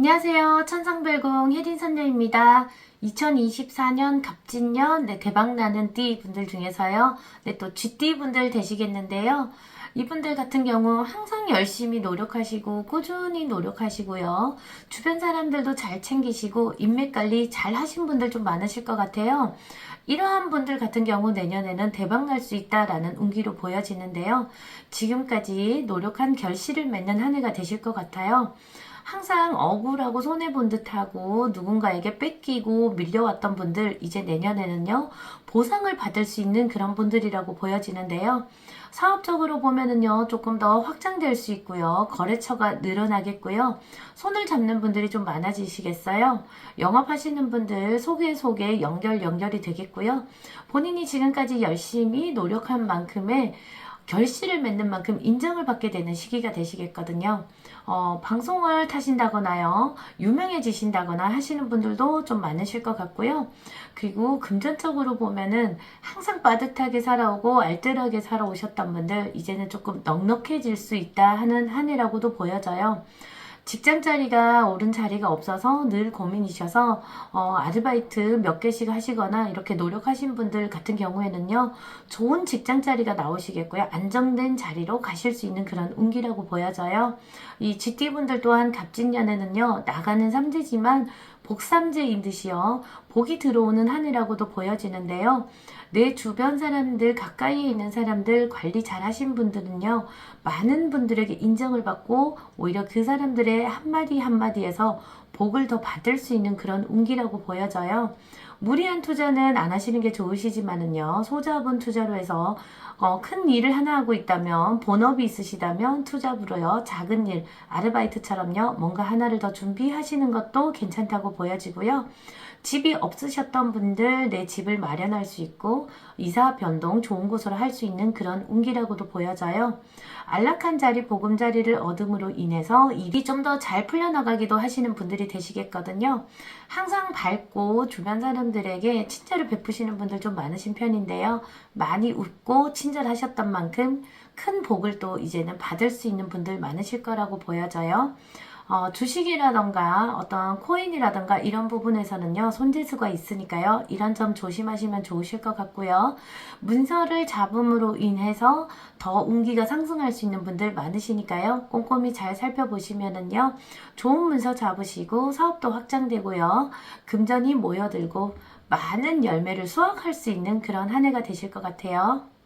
안녕하세요. 천상별공 혜린선녀입니다. 2024년 갑진년 네, 대박나는 띠 분들 중에서요. 네, 또 쥐띠 분들 되시겠는데요. 이분들 같은 경우 항상 열심히 노력하시고 꾸준히 노력하시고요. 주변 사람들도 잘 챙기시고 인맥 관리 잘 하신 분들 좀 많으실 것 같아요. 이러한 분들 같은 경우 내년에는 대박 날 수 있다라는 운기로 보여지는데요. 지금까지 노력한 결실을 맺는 한 해가 되실 것 같아요. 항상 억울하고 손해본 듯하고 누군가에게 뺏기고 밀려왔던 분들 이제 내년에는요 보상을 받을 수 있는 그런 분들이라고 보여지는데요. 사업적으로 보면은요 조금 더 확장될 수 있고요. 거래처가 늘어나겠고요. 손을 잡는 분들이 좀 많아지시겠어요. 영업하시는 분들 속에 속에 연결 연결이 되겠고요. 본인이 지금까지 열심히 노력한 만큼의 결실을 맺는 만큼 인정을 받게 되는 시기가 되시겠거든요. 어, 방송을 타신다거나요, 유명해지신다거나 하시는 분들도 좀 많으실 것 같고요. 그리고 금전적으로 보면은 항상 빠듯하게 살아오고 알뜰하게 살아오셨던 분들, 이제는 조금 넉넉해질 수 있다 하는 한 해라고도 보여져요. 직장 자리가 오른 자리가 없어서 늘 고민이셔서 어, 아르바이트 몇 개씩 하시거나 이렇게 노력하신 분들 같은 경우에는요 좋은 직장 자리가 나오시겠고요 안정된 자리로 가실 수 있는 그런 운기라고 보여져요. 이 GT 분들 또한 갑진년에는요 나가는 삼재지만 복삼재인 듯이요 복이 들어오는 한 해라고도 보여지는데요. 내 주변 사람들 가까이에 있는 사람들 관리 잘 하신 분들은요 많은 분들에게 인정을 받고 오히려 그 사람들의 한마디 한마디에서 복을 더 받을 수 있는 그런 운기라고 보여져요. 무리한 투자는 안 하시는 게 좋으시지만은요, 소자본 투자로 해서 어, 큰 일을 하나 하고 있다면, 본업이 있으시다면 투잡으로요, 작은 일, 아르바이트처럼요, 뭔가 하나를 더 준비하시는 것도 괜찮다고 보여지고요. 집이 없으셨던 분들 내 집을 마련할 수 있고 이사 변동 좋은 곳으로 할 수 있는 그런 운기라고도 보여져요. 안락한 자리 보금자리를 얻음으로 인해서 일이 좀 더 잘 풀려나가기도 하시는 되시겠거든요. 항상 밝고 주변 사람들에게 친절을 베푸시는 분들 좀 많으신 편인데요. 많이 웃고 친절하셨던 만큼 큰 복을 또 이제는 받을 수 있는 분들 많으실 거라고 보여져요. 어, 주식이라던가 어떤 코인이라던가 이런 부분에서는요 손재수가 있으니까요 이런 점 조심하시면 좋으실 것 같고요 문서를 잡음으로 인해서 더 운기가 상승할 수 있는 분들 많으시니까요 꼼꼼히 잘 살펴보시면은요 좋은 문서 잡으시고 사업도 확장되고요 금전이 모여들고 많은 열매를 수확할 수 있는 그런 한 해가 되실 것 같아요.